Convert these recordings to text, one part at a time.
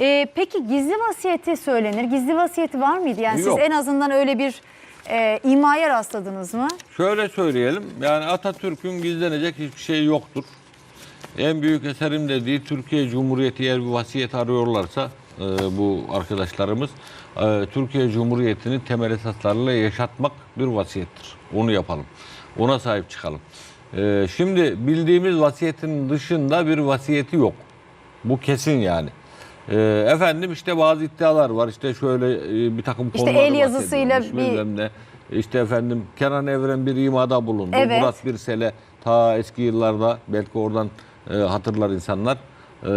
Ee, peki gizli vasiyeti söylenir. Gizli vasiyeti var mıydı? Yani Yok. siz en azından öyle bir e, imaya rastladınız mı? Şöyle söyleyelim. Yani Atatürk'ün gizlenecek hiçbir şey yoktur. En büyük eserim dediği Türkiye Cumhuriyeti eğer bir vasiyet arıyorlarsa e, bu arkadaşlarımız e, Türkiye Cumhuriyeti'ni temel esaslarıyla yaşatmak bir vasiyettir. Onu yapalım. Ona sahip çıkalım. E, şimdi bildiğimiz vasiyetin dışında bir vasiyeti yok. Bu kesin yani. E, efendim işte bazı iddialar var. İşte şöyle e, bir takım İşte konuları el yazısıyla bir- ne. İşte efendim Kenan Evren bir imada bulundu. Evet. Murat Birsel'e ta eski yıllarda belki oradan e, hatırlar insanlar. E,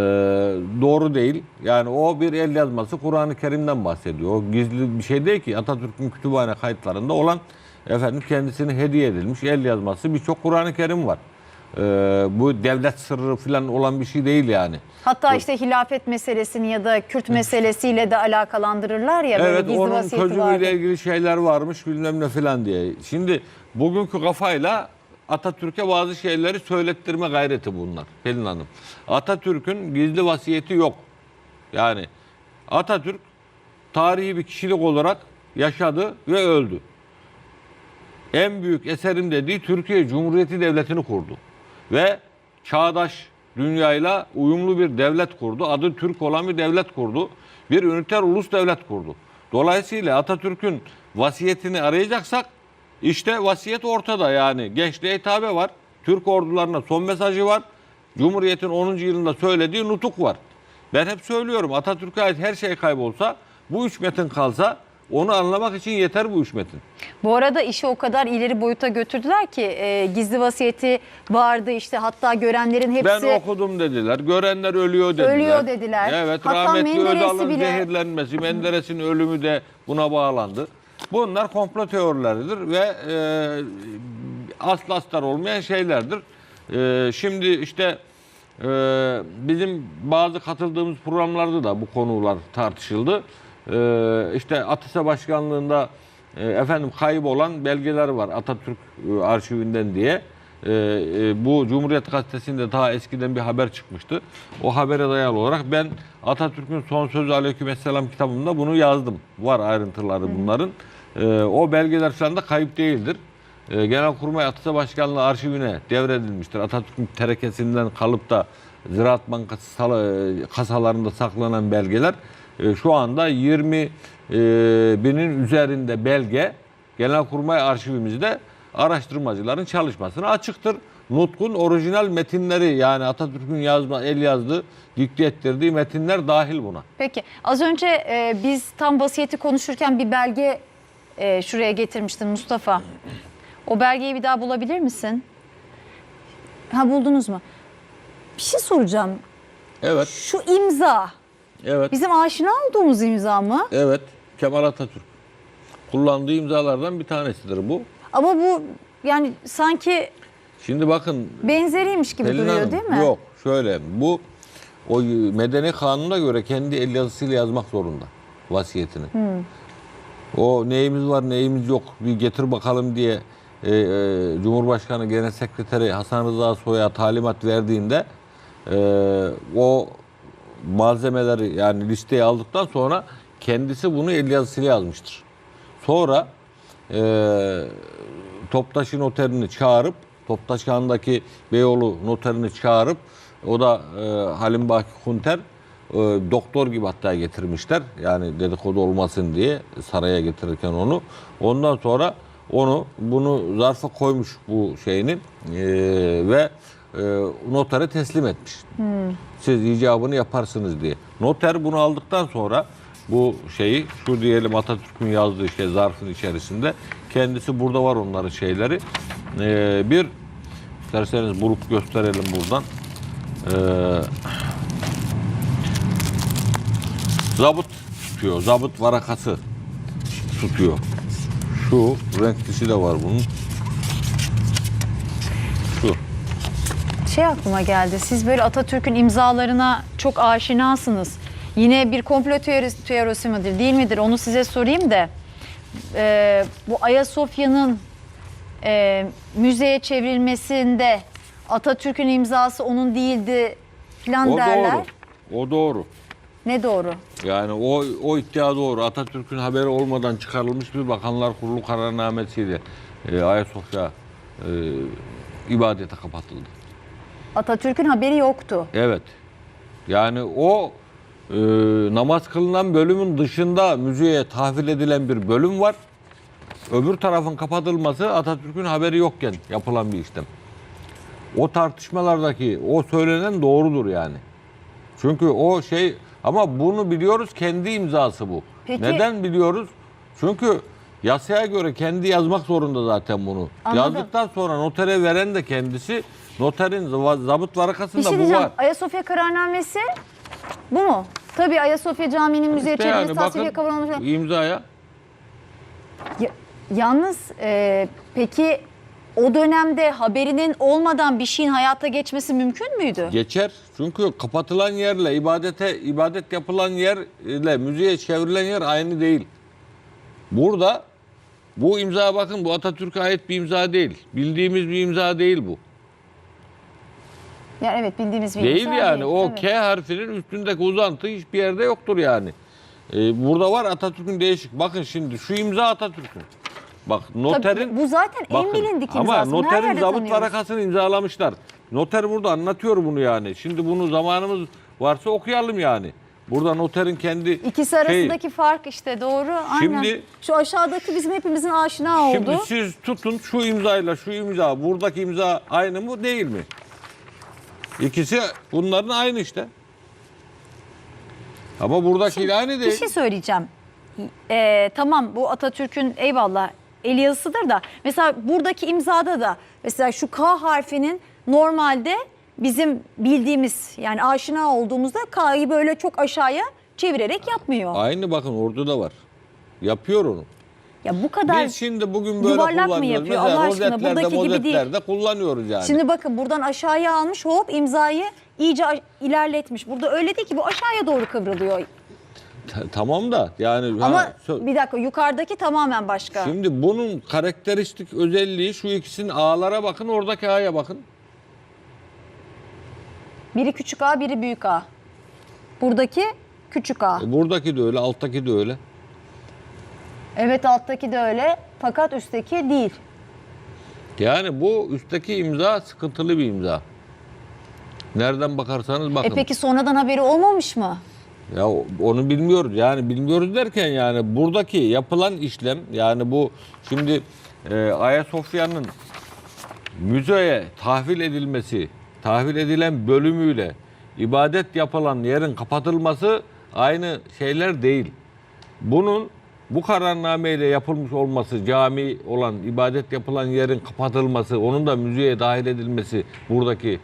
doğru değil. Yani o bir el yazması Kur'an-ı Kerim'den bahsediyor. O gizli bir şey değil ki Atatürk'ün kütüphane kayıtlarında olan efendim kendisine hediye edilmiş el yazması birçok Kur'an-ı Kerim var. E, bu devlet sırrı falan olan bir şey değil yani. Hatta işte hilafet meselesini ya da Kürt meselesiyle de alakalandırırlar ya böyle Evet gizli onun çocuğuyla ilgili şeyler varmış bilmem ne falan diye. Şimdi bugünkü kafayla Atatürk'e bazı şeyleri söylettirme gayreti bunlar Pelin Hanım. Atatürk'ün gizli vasiyeti yok. Yani Atatürk tarihi bir kişilik olarak yaşadı ve öldü. En büyük eserim dediği Türkiye Cumhuriyeti Devleti'ni kurdu. Ve çağdaş dünyayla uyumlu bir devlet kurdu. Adı Türk olan bir devlet kurdu. Bir üniter ulus devlet kurdu. Dolayısıyla Atatürk'ün vasiyetini arayacaksak işte vasiyet ortada yani. Gençliğe hitabe var. Türk ordularına son mesajı var. Cumhuriyet'in 10. yılında söylediği nutuk var. Ben hep söylüyorum Atatürk'e ait her şey kaybolsa bu üç metin kalsa onu anlamak için yeter bu üç metin. Bu arada işi o kadar ileri boyuta götürdüler ki e, gizli vasiyeti vardı işte hatta görenlerin hepsi Ben okudum dediler. Görenler ölüyor dediler. Ölüyor dediler. Evet. Hatta rahmetli Özal'ın bile- zehirlenmesi, Menderes'in ölümü de buna bağlandı. Bunlar komplo teorileridir ve e, aslı astar olmayan şeylerdir. E, şimdi işte e, bizim bazı katıldığımız programlarda da bu konular tartışıldı. E, işte Atisa Başkanlığı'nda e, efendim kaybolan belgeler var Atatürk e, arşivinden diye. Ee, e, bu Cumhuriyet Gazetesi'nde daha eskiden bir haber çıkmıştı. O habere dayalı olarak ben Atatürk'ün Son Sözü Aleykümselam kitabımda bunu yazdım. Var ayrıntıları bunların. Ee, o belgeler şu anda kayıp değildir. Ee, Genelkurmay Atatürk Başkanlığı arşivine devredilmiştir. Atatürk'ün terekesinden kalıp da Ziraat Bankası e, kasalarında saklanan belgeler e, şu anda 20 e, binin üzerinde belge Genelkurmay arşivimizde araştırmacıların çalışmasına açıktır. Nutkun orijinal metinleri yani Atatürk'ün yazma, el yazdığı, dikte ettirdiği metinler dahil buna. Peki az önce e, biz tam vasiyeti konuşurken bir belge e, şuraya getirmiştin Mustafa. O belgeyi bir daha bulabilir misin? Ha buldunuz mu? Bir şey soracağım. Evet, Şu imza evet, bizim aşina olduğumuz imza mı? evet. Kemal Atatürk. Kullandığı imzalardan bir tanesidir bu. Ama bu yani sanki Şimdi bakın benzeriymiş gibi Pelin duruyor Hanım, değil mi? Yok şöyle bu o medeni kanuna göre kendi el yazısıyla yazmak zorunda vasiyetini. O neyimiz var neyimiz yok bir getir bakalım diye e, e, Cumhurbaşkanı Genel Sekreteri Hasan Rıza Soy'a talimat verdiğinde e, o malzemeleri yani listeye aldıktan sonra kendisi bunu el yazısıyla yazmıştır. Sonra e, Toptaş'ı noterini çağırıp Toptaş Han'daki Beyoğlu noterini çağırıp o da e, Halim Baki Kunter e, doktor gibi hatta getirmişler. Yani dedikodu olmasın diye saraya getirirken onu. Ondan sonra onu bunu zarfa koymuş bu şeyini e, ve e, notere teslim etmiş. Siz icabını yaparsınız diye. Noter bunu aldıktan sonra bu şeyi şu diyelim Atatürk'ün yazdığı şey zarfın içerisinde kendisi burada var onların şeyleri. Ee, bir isterseniz bulup gösterelim buradan. Ee, zabıt tutuyor. Zabıt varakası tutuyor. Şu renklisi de var bunun. Şey aklıma geldi. Siz böyle Atatürk'ün imzalarına çok aşinasınız. Yine bir komplo teorisi, teorisi midir değil midir onu size sorayım da. Ee, bu Ayasofya'nın e, müzeye çevrilmesinde Atatürk'ün imzası onun değildi falan O derler. doğru. O doğru. Ne doğru? Yani o o iddia doğru. Atatürk'ün haberi olmadan çıkarılmış bir Bakanlar Kurulu kararnamesiyle e, Ayasofya e, ibadete kapatıldı. Atatürk'ün haberi yoktu. Evet. Yani o e, namaz kılınan bölümün dışında müzeye tahvil edilen bir bölüm var. Öbür tarafın kapatılması Atatürk'ün haberi yokken yapılan bir işlem. O tartışmalardaki o söylenen doğrudur yani. Çünkü o şey ama bunu biliyoruz kendi imzası bu. Peki- Neden biliyoruz? Çünkü yasaya göre kendi yazmak zorunda zaten bunu. Anladım. Yazdıktan sonra notere veren de kendisi. Noterin za- zabıt Bir varakasında şey bu diyeceğim. var. Ayasofya kararnamesi bu mu? Tabii Ayasofya Camii'nin müzeye İşte çevrilmesi, yani tasfiye olması. imzaya. Ya- yalnız e, peki o dönemde haberinin olmadan bir şeyin hayata geçmesi mümkün müydü? Geçer. Çünkü kapatılan yerle ibadete ibadet yapılan yerle müziğe çevrilen yer aynı değil. Burada bu imza bakın bu Atatürk'e ait bir imza değil. Bildiğimiz bir imza değil bu. Yani evet bildiğimiz bir Değil imza yani. O Evet. K harfinin üstündeki uzantı hiçbir yerde yoktur yani. Ee, burada var Atatürk'ün değişik. Bakın şimdi şu imza Atatürk'ün. Bak Tabii noterin bu zaten en Bakın, bilindik Ama imzası. Her noterin zabıt varakasını imzalamışlar. Noter burada anlatıyor bunu yani. Şimdi bunu zamanımız varsa okuyalım yani. Burada noterin kendi İkisi şey- arasındaki fark işte doğru. Aynen. Şimdi- Şu aşağıdaki bizim hepimizin aşina oldu. Şimdi siz tutun şu imzayla şu imza, buradaki imza aynı mı değil mi? İkisi bunların aynı işte. Ama buradakiyle aynı Bir değil. şey söyleyeceğim. Ee, tamam bu Atatürk'ün eyvallah el yazısıdır da mesela buradaki imzada da mesela şu K harfinin normalde bizim bildiğimiz yani aşina olduğumuzda K'yı böyle çok aşağıya çevirerek yapmıyor. Aynı bakın orada da var. Yapıyor onu. Ya bu kadar Biz şimdi bugün böyle yuvarlak mı yapıyor? Mesela Allah aşkına buradaki gibi değil. kullanıyoruz yani. Şimdi bakın buradan aşağıya almış hop imzayı iyice ilerletmiş. Burada öyle değil ki bu aşağıya doğru kıvrılıyor. Ta- tamam da yani Ama ha, bir dakika yukarıdaki tamamen başka. Şimdi bunun karakteristik özelliği şu ikisinin A'lara bakın, oradaki A'ya bakın. Biri küçük A, biri büyük A. Buradaki küçük A. E, buradaki de öyle, alttaki de öyle. Evet alttaki de öyle fakat üstteki değil. Yani bu üstteki imza sıkıntılı bir imza. Nereden bakarsanız bakın. E peki sonradan haberi olmamış mı? Ya onu bilmiyoruz. Yani bilmiyoruz derken yani buradaki yapılan işlem yani bu şimdi e, Ayasofya'nın müzeye tahvil edilmesi, tahvil edilen bölümüyle ibadet yapılan yerin kapatılması aynı şeyler değil. Bunun bu kararnameyle yapılmış olması, cami olan, ibadet yapılan yerin kapatılması, onun da müzeye dahil edilmesi buradaki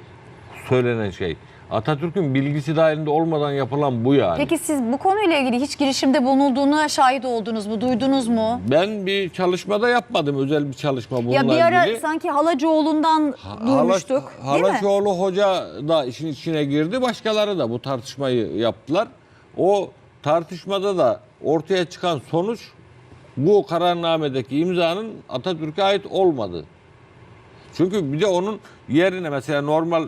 söylenen şey. Atatürk'ün bilgisi dahilinde olmadan yapılan bu yani. Peki siz bu konuyla ilgili hiç girişimde bulunulduğuna şahit oldunuz mu? Duydunuz mu? Ben bir çalışmada yapmadım, özel bir çalışma bununla ya bir ara ilgili. sanki Halacıoğlu'ndan duymuştuk Hala- değil mi? Halaçoğlu Hoca da işin içine girdi, başkaları da bu tartışmayı yaptılar. O tartışmada da ortaya çıkan sonuç bu kararnamedeki imzanın Atatürk'e ait olmadığı. Çünkü bir de onun yerine mesela normal e,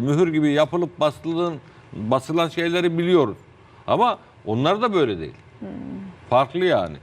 mühür gibi yapılıp basılan, basılan şeyleri biliyoruz. Ama onlar da böyle değil. Farklı yani.